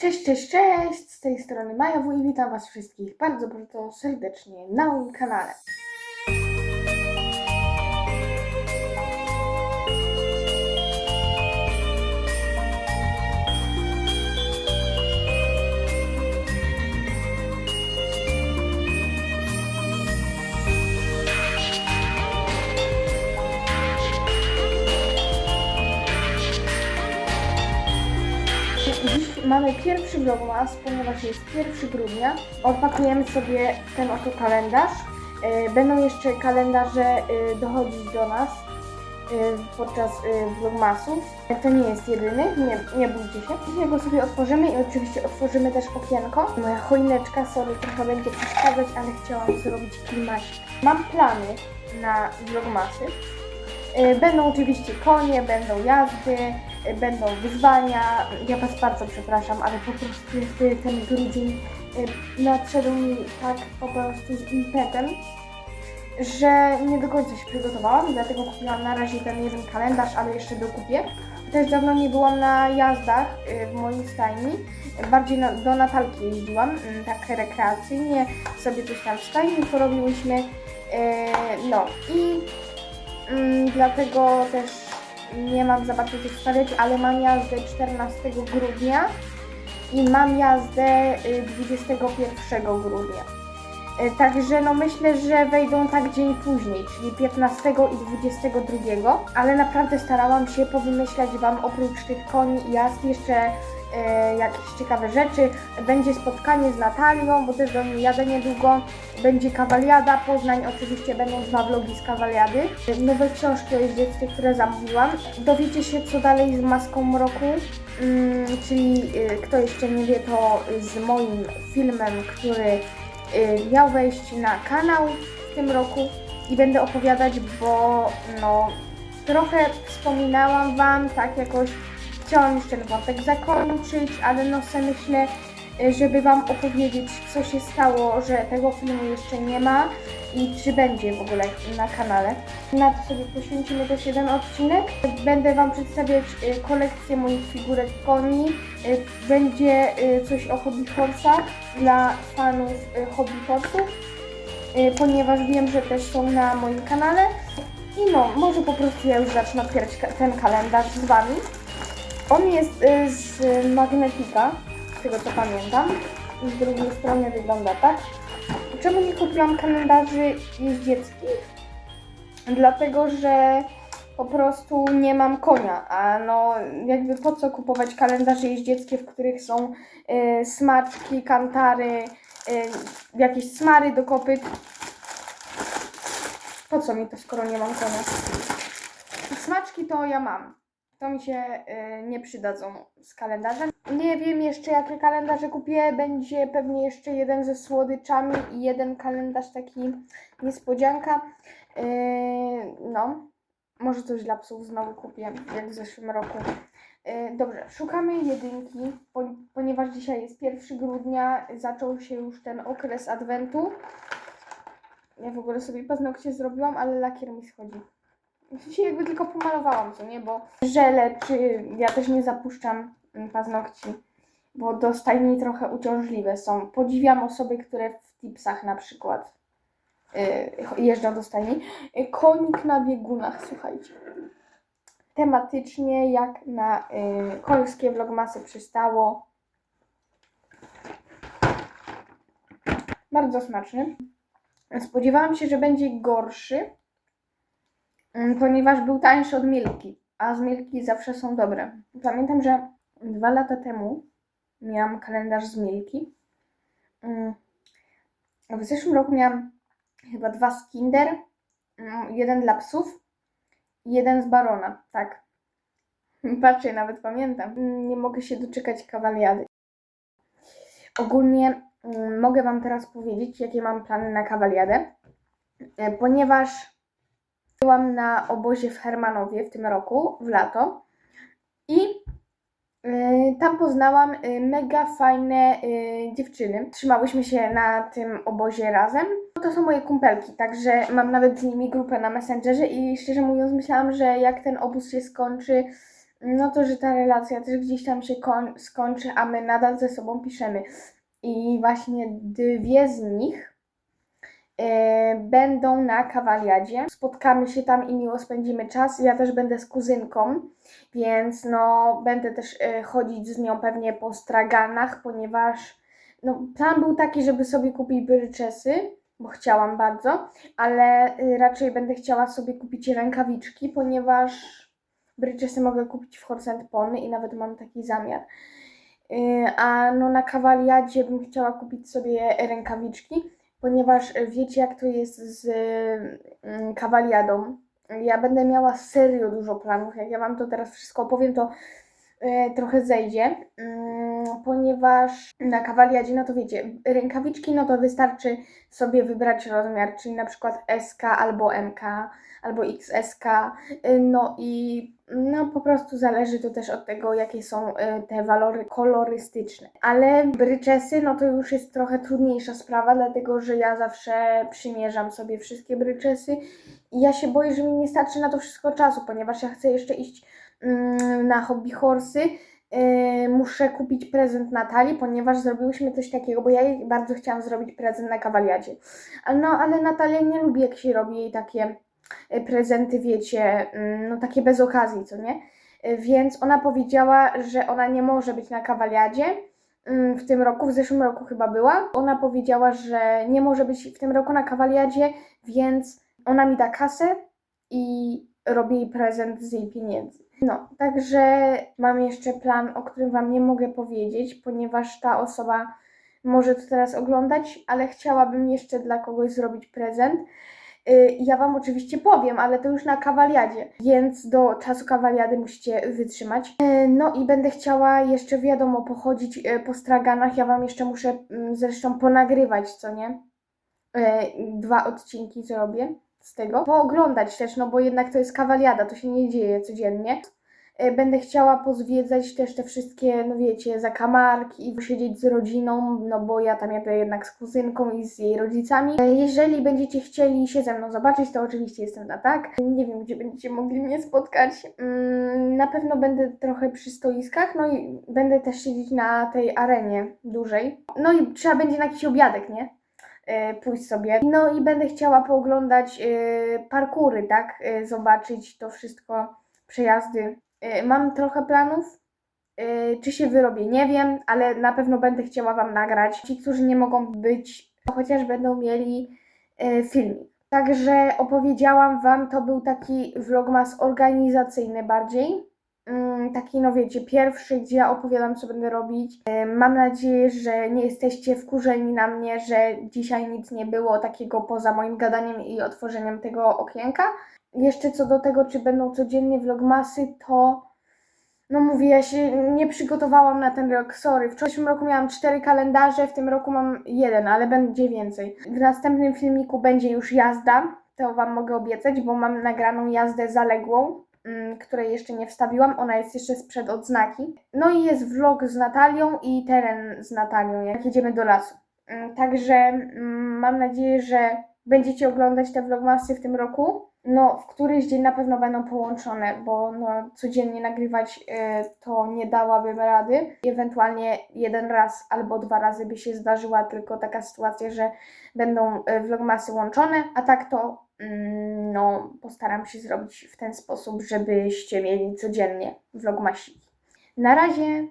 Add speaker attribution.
Speaker 1: Cześć, cześć, cześć! Z tej strony Maja W i witam Was wszystkich bardzo, bardzo serdecznie na moim kanale. Mamy pierwszy vlogmas, ponieważ jest 1 grudnia. Odpakujemy sobie ten oto kalendarz. E, Będą jeszcze kalendarze e, dochodzić do nas e, podczas vlogmasów. To nie jest jedyny, nie, nie bójcie się. Dzisiaj go sobie otworzymy i oczywiście otworzymy też okienko. Moja choineczka, sorry, trochę będzie przeszkadzać, ale chciałam zrobić klimasik. Mam plany na vlogmasy. E, Będą oczywiście konie, będą jazdy, e, będą wyzwania. Ja Was bardzo przepraszam, ale po prostu ten grudzień e, nadszedł mi tak po prostu z impetem, że nie do końca się przygotowałam, dlatego kupiłam na razie ten jeden kalendarz, ale jeszcze dokupię. Też dawno nie byłam na jazdach w mojej stajni, bardziej na, do Natalki jeździłam, tak rekreacyjnie, sobie coś tam w stajni porobiłyśmy. No i Mm, dlatego też nie mam za bardzo tych stawiać, ale mam jazdę 14 grudnia i mam jazdę y, 21 grudnia. Y, Także no myślę, że wejdą tak dzień później, czyli 15 i 22, ale naprawdę starałam się powymyślać Wam oprócz tych koni i jazd jeszcze e, jakieś ciekawe rzeczy. Będzie spotkanie z Natalią, bo też do niej jadę niedługo. Będzie kawaliada, Poznań oczywiście będą dwa vlogi z kawaliady. Nowe książki o jeździectwie, które zamówiłam. Dowiecie się co dalej z Maską Mroku, mm, czyli y, kto jeszcze nie wie to z moim filmem, który miał wejść na kanał w tym roku i będę opowiadać, bo no trochę wspominałam Wam, tak jakoś chciałam już ten wątek zakończyć, ale no sobie myślę, y, żeby Wam opowiedzieć, co się stało, że tego filmu jeszcze nie ma i czy będzie w ogóle na kanale. Na to sobie poświęcimy też jeden odcinek. Będę Wam przedstawiać y, kolekcję moich figurek koni. Y, Będzie coś o hobby horsach dla fanów hobby horsów, y, ponieważ wiem, że też są na moim kanale. I no, może po prostu ja już zacznę otwierać ten kalendarz z Wami. On jest z magnetika, z tego co pamiętam. Z drugiej strony wygląda tak. Czemu nie kupiłam kalendarzy jeździeckich? Dlatego, że po prostu nie mam konia, a no jakby po co kupować kalendarze jeździeckie, w których są y, smaczki, kantary, y, jakieś smary do kopyt. Po co mi to, skoro nie mam konia? Smaczki to ja mam. To mi się y, nie przydadzą z kalendarzem. Nie wiem jeszcze jakie kalendarze kupię. Będzie pewnie jeszcze jeden ze słodyczami i jeden kalendarz taki niespodzianka. Y, no, może coś dla psów znowu kupię, jak w zeszłym roku. Y, Dobrze, szukamy jedynki, po, ponieważ dzisiaj jest 1 grudnia, zaczął się już ten okres adwentu. Ja w ogóle sobie paznokcie zrobiłam, ale lakier mi schodzi. W sensie jakby tylko pomalowałam, co nie, bo żele, czy ja też nie zapuszczam mm, paznokci, bo do stajni trochę uciążliwe są. Podziwiam osoby, które w tipsach na przykład y, jeżdżą do stajni. Y, Konik na biegunach, słuchajcie. Tematycznie, jak na y, końskie vlogmasy przystało. Bardzo smaczny. Spodziewałam się, że będzie gorszy, ponieważ był tańszy od Milki, a z Milki zawsze są dobre. Pamiętam, że dwa lata temu miałam kalendarz z Milki. Mm, W zeszłym roku miałam chyba dwa z Kinder, mm, jeden dla psów jeden z Barona, tak. Patrzcie, nawet pamiętam. Nie mogę się doczekać kawaliady. Ogólnie mm, mogę Wam teraz powiedzieć, jakie mam plany na kawaliadę, e, ponieważ Byłam na obozie w Hermanowie w tym roku, w lato. I y, tam poznałam y, mega fajne y, dziewczyny. Trzymałyśmy się na tym obozie razem. To są moje kumpelki, także mam nawet z nimi grupę na Messengerze i szczerze mówiąc myślałam, że jak ten obóz się skończy, no to, że ta relacja też gdzieś tam się koń- skończy, a my nadal ze sobą piszemy. I właśnie dwie z nich będą na kawaliadzie. Spotkamy się tam i miło spędzimy czas. Ja też będę z kuzynką, więc no będę też e, chodzić z nią pewnie po straganach, ponieważ no, plan był taki, żeby sobie kupić bryczesy, bo chciałam bardzo, ale y, raczej będę chciała sobie kupić rękawiczki, ponieważ bryczesy mogę kupić w Horsent Pony i nawet mam taki zamiar. A no na kawaliadzie bym chciała kupić sobie rękawiczki, ponieważ y, wiecie jak to jest z y, kawaliadą. Ja będę miała serio dużo planów. Jak ja wam to teraz wszystko opowiem, to y, trochę zejdzie, mm, ponieważ na kawaliadzie, no to wiecie, rękawiczki, no to wystarczy sobie wybrać rozmiar, czyli na przykład SK albo MK, albo XSK, y, no i no po prostu zależy to też od tego, jakie są y, te walory kolorystyczne. Ale bryczesy, no to już jest trochę trudniejsza sprawa, dlatego że ja zawsze przymierzam sobie wszystkie bryczesy i ja się boję, że mi nie starczy na to wszystko czasu, ponieważ ja chcę jeszcze iść mm, na hobby horsy. Yy, muszę kupić prezent Natalii, ponieważ zrobiłyśmy coś takiego, bo ja jej bardzo chciałam zrobić prezent na kawaliadzie. No, ale Natalia nie lubi, jak się robi jej takie y, prezenty, wiecie, mm, no takie bez okazji, co nie? Y, Więc ona powiedziała, że ona nie może być na kawaliadzie mm, w tym roku, w zeszłym roku chyba była. Ona powiedziała, że nie może być w tym roku na kawaliadzie, więc ona mi da kasę i robię jej prezent z jej pieniędzy. No, także mam jeszcze plan, o którym Wam nie mogę powiedzieć, ponieważ ta osoba może to teraz oglądać, ale chciałabym jeszcze dla kogoś zrobić prezent. Y, Ja Wam oczywiście powiem, ale to już na kawaliadzie, więc do czasu kawaliady musicie wytrzymać. Y, No i będę chciała jeszcze, wiadomo, pochodzić y, po straganach. Ja Wam jeszcze muszę mm, zresztą ponagrywać, co nie? Dwa odcinki zrobię z tego. Pooglądać też, no bo jednak to jest kawaliada, to się nie dzieje codziennie. Y, Będę chciała pozwiedzać też te wszystkie, no wiecie, zakamarki i posiedzieć z rodziną, no bo ja tam jadę jednak z kuzynką i z jej rodzicami. Y, Jeżeli będziecie chcieli się ze mną zobaczyć, to oczywiście jestem na tak. Nie wiem, gdzie będziecie mogli mnie spotkać. Mm, Na pewno będę trochę przy stoiskach, no i będę też siedzieć na tej arenie dłużej. No i trzeba będzie na jakiś obiadek, nie? e, pójść sobie. No i będę chciała pooglądać e, parkury, tak? E, Zobaczyć to wszystko, przejazdy. E, Mam trochę planów. E, Czy się wyrobię, nie wiem, ale na pewno będę chciała Wam nagrać. Ci, którzy nie mogą być, chociaż będą mieli e, filmik. Także opowiedziałam Wam, to był taki vlogmas organizacyjny bardziej. Mm, Taki, no wiecie, pierwszy, gdzie ja opowiadam, co będę robić. Mam nadzieję, że nie jesteście wkurzeni na mnie, że dzisiaj nic nie było takiego poza moim gadaniem i otworzeniem tego okienka. Jeszcze co do tego, czy będą codziennie vlogmasy, to no mówię, ja się nie przygotowałam na ten rok, sorry. W zeszłym roku miałam cztery kalendarze, w tym roku mam jeden, ale będzie więcej. W następnym filmiku będzie już jazda, to Wam mogę obiecać, bo mam nagraną jazdę zaległą, mm, której jeszcze nie wstawiłam, ona jest jeszcze sprzed odznaki. No i jest vlog z Natalią i teren z Natalią, jak jedziemy do lasu. Mm, Także mm, mam nadzieję, że będziecie oglądać te vlogmasy w tym roku. No, w któryś dzień na pewno będą połączone, bo no, codziennie nagrywać y, to nie dałabym rady. Ewentualnie jeden raz albo dwa razy by się zdarzyła tylko taka sytuacja, że będą y, vlogmasy łączone, a tak to mm, no, postaram się zrobić w ten sposób, żebyście mieli codziennie vlogmasiki. Na razie